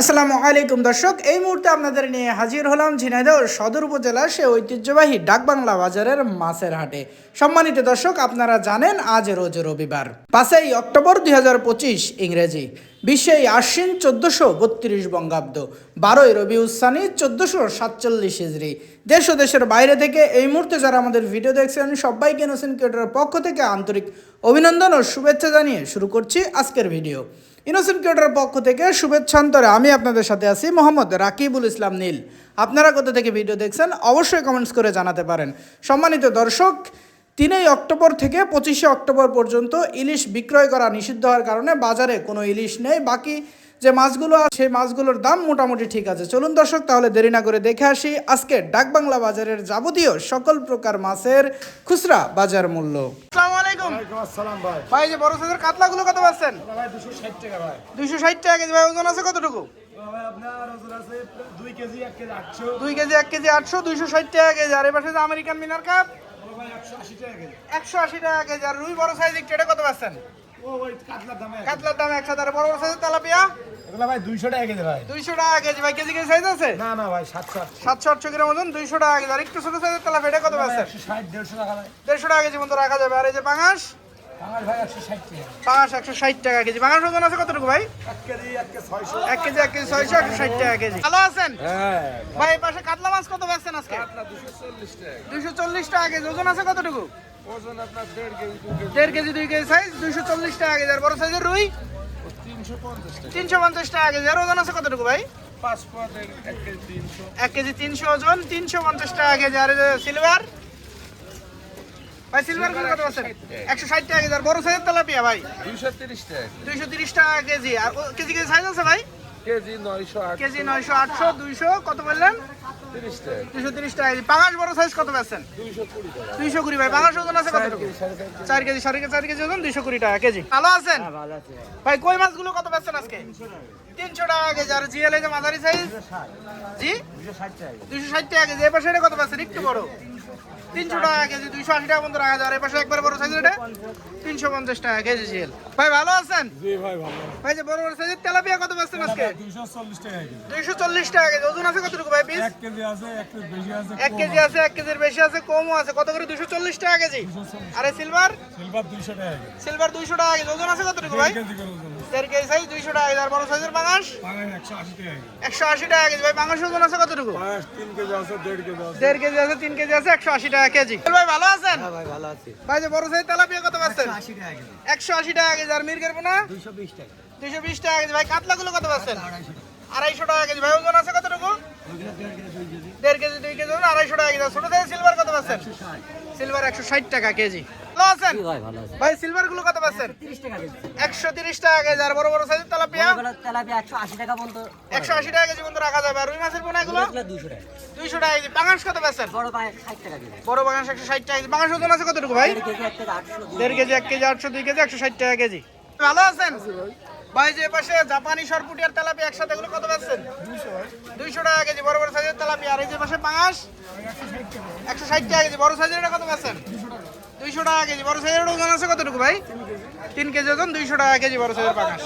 আসসালামু আলাইকুম দর্শক, এই মুহূর্তে আপনাদের নিয়ে হাজির হলাম ঝিনাইদহ সদর উপজেলার সে ঐতিহ্যবাহী ডাকবাংলা বাজারের মাছের হাটে। সম্মানিত দর্শক, আপনারা জানেন, আজ রোজ রবিবার, পাঁচই অক্টোবর দুই হাজার পঁচিশ ইংরেজি, বিশ্বে আশ্বিন চোদ্দশো বত্রিশ বঙ্গাব্দ, বারোই রবি উসানি চোদ্দশো সাতচল্লিশ হিজড়ি। দেশ ও দেশের বাইরে থেকে এই মুহূর্তে যারা আমাদের ভিডিও দেখছেন, সবাইকে নোসিন ক্রিয়েটরের পক্ষ থেকে আন্তরিক অভিনন্দন ও শুভেচ্ছা জানিয়ে শুরু করছি আজকের ভিডিও। ইনোসেন্ট ক্রিয়েটরের পক্ষ থেকে শুভেচ্ছান্তরে আমি আপনাদের সাথে আছি মোহাম্মদ রাকিবুল ইসলাম নীল। আপনারা কোথা থেকে ভিডিও দেখছেন অবশ্যই কমেন্টস করে জানাতে পারেন। সম্মানিত দর্শক, তিনই অক্টোবর থেকে পঁচিশে অক্টোবর পর্যন্ত ইলিশ বিক্রয় করা নিষিদ্ধ হওয়ার কারণে বাজারে কোনো ইলিশ নেই। বাকি যে মাছগুলো আছে, সেই মাছগুলোর দাম মোটামুটি ঠিক আছে। চলুন দর্শক, তাহলে দেরি না করে দেখে আসি আজকে ডাকবাংলা বাজারের যাবতীয় সকল প্রকার মাছের খুচরা বাজার মূল্য। আলাইকুম। আসসালাম ভাই। ভাই যে বড় সাইজের কাতলাগুলো কত পাচ্ছেন? ভাই টাকা ভাই। দুইশো ষাট টাকা কেজি। ভাই ওজন আছে কতটুকু? দুই কেজি এক কেজি আটশো। দুই কেজি এক কেজি আটশো দুইশো ষাট টাকা কেজি। আর এবার যে আমেরিকান মিনার কাপ একশো আশি টাকা কেজি। আর রুই বড় সাইজ একটু এটা কত পাচ্ছেন? কাতলার দামে একশো। তার বড় বড় সাইজের তেলাপিয়া? এগুলো ভাই দুইশো টাকা কেজি ভাই। দুইশো টাকা কেজি। ভাই কেজি কেজি সাইজ আছে? না না ভাই সাতশো সাতশো আটশো গ্রাম ওজন দুইশো টাকা কেজি। আর একটু ছোট সাইজের তেলাপিয়া এটা কত পাচ্ছেন? ষাট দেড়শো টাকা দেড়শো টাকা কেজি মতো রাখা যাবে। আর এই যে পাঙাশ? ভাই একশো ষাট টাকা। কেজি। পাঙাশ ওজন আছে কতটুকু ভাই? এক কেজি এক কেজি ছয়শো। একশো ষাট টাকা কেজি। ভালো আছেন? হ্যাঁ। ভাই পাশে কাতলা মাছ কত পাচ্ছেন আজকে? দুশো চল্লিশ টাকা। দুইশো চল্লিশ টাকা কেজি। ওজন আছে কতটুকু? দেড় কেজি দুই কেজি সাইজ দুইশো চল্লিশ টাকা কেজি। আর বড় সাইজের রুই? তিনশো পঞ্চাশ টাকা। তিনশো পঞ্চাশ টাকা কেজি। আর ওজন আছে কতটুকু ভাই? পাঁচ পা দেড় এক কেজি তিনশো। এক কেজি তিনশো ওজন তিনশো পঞ্চাশ টাকা কেজি। আর সিলভার ভাই সিলভারগুলো কত আছে? একশো ষাট টাকা কেজি আর বড় সাইজের তেলাপিয়া ভাই? দুইশো তিরিশ টাকা কেজি। আর কেজি কেজি সাইজ আছে ভাই? কেজি কত বললেন? টাকা পাঙাশ বড় সাইজ কত টাকা। ভাই পাঙাশ ওজন আছে কেজি? কেজি। কেজি ওজন দুইশো কুড়ি টাকা কেজি। ভালো আছেন? ভালো আছে ভাই। কই মাছগুলো কত পাচ্ছেন আজকে? তিনশো টাকা কেজি। আর জিএল এই যে মাঝারি সাইজ জি? দুশো ষাট টাকা দুইশো ষাট টাকা কেজি। এপাশে এটা কত পাচ্ছেন? একটু বড়। তিনশো টাকা কেজি দুইশো আশি টাকা পর্যন্ত রাখা যায় আর এপাশে একবার বড় সাইজের এটা? তিনশো পঞ্চাশ টাকা কেজি জিএল ভাই ভালো আছেন? ভাই যে বড় বড় সাইজের তেলাপিয়া কত পাচ্ছেন আজকে? দুইশো চল্লিশ টাকা কেজি। ওজন আছে কতটুকু ভাই পিস এক কেজি আছে এক কেজি বেশি আছে এক কেজি আছে এক কেজির বেশি আছে কমও আছে। কত করে? দুইশো চল্লিশ টাকা কেজি। আরে সিলভার সিলভার দুইশো টাকা সিলভার দুইশো টাকা কেজি। ওজন আছে কতটুকু ভাই? কেজি দেড় কেজি সাইজ দুইশো টাকা আর বড় সাইজের বাঙাশ পাঙাশ একশো আশি টাকা কেজি ভাই বাঙাশ ওজন আছে কতটুকু পাঙাশ তিন কেজি আছে দেড় কেজি আছে দেড় কেজি আছে তিন কেজি আছে একশো আশি টাকা কেজি ভাই ভালো আছেন ভাই ভালো আছে ভাই যে বড় সাইজ তেলাপিয়া কত পাচ্ছেন একশো আশি টাকা কেজি আর মির্গের পোনা দুইশো বিশ টাকা দুইশো বিশ টাকা কেজি ভাই কাতলাগুলো কত পাচ্ছেন আড়াইশো টাকা কেজি ভাই ওজন আছে কতটুকু দেড় কেজি দুই কেজি আড়াইশো টাকা কেজি ছোট সাইজ সিলভার কত পাচ্ছেন সিলভার একশো ষাট টাকা কেজি ভালো আছেন? ভাই ভালো সিলভারগুলো কত পাচ্ছেন? তিরিশ টাকা কেজি। একশো তিরিশ টাকা কেজি আর বড় বড় সাইজের তেলাপিয়া? তেলাপিয়া একশো আশি টাকা পর্যন্ত কেজি পর্যন্ত রাখা যাবে। আর রুই মাছের পোনা এগুলো? টাকা দুইশো টাকা কেজি। পাঙাশ কত পাচ্ছেন? বড় পায়ে ষাট টাকা কেজি। বড় বাগান একশো ষাট টাকা কেজি। পাঙাশ ওজন আছে কতটুকু ভাই? দেড় কেজি এক কেজি কেজি এক কেজি আটশো দুই কেজি একশো ষাট টাকা কেজি। ভালো আছেন? ভাই। যে পাশে জাপানি সরপুটি আর তেলাপি একসাথে এগুলো কত পাচ্ছেন? দুইশো টাকা কেজি বড় বড় সাইজের তেলাপি আর এই যে পাশে পাঙাশ একশো ষাট টাকা কেজি। বড় সাইজের কত পাচ্ছেন? দুইশো টাকা কেজি, বড় সাইজের ওজন আছে কতটুকু ভাই? তিন কেজি ওজন, দুইশো টাকা কেজি, বড় সাইজের পাঙাশ।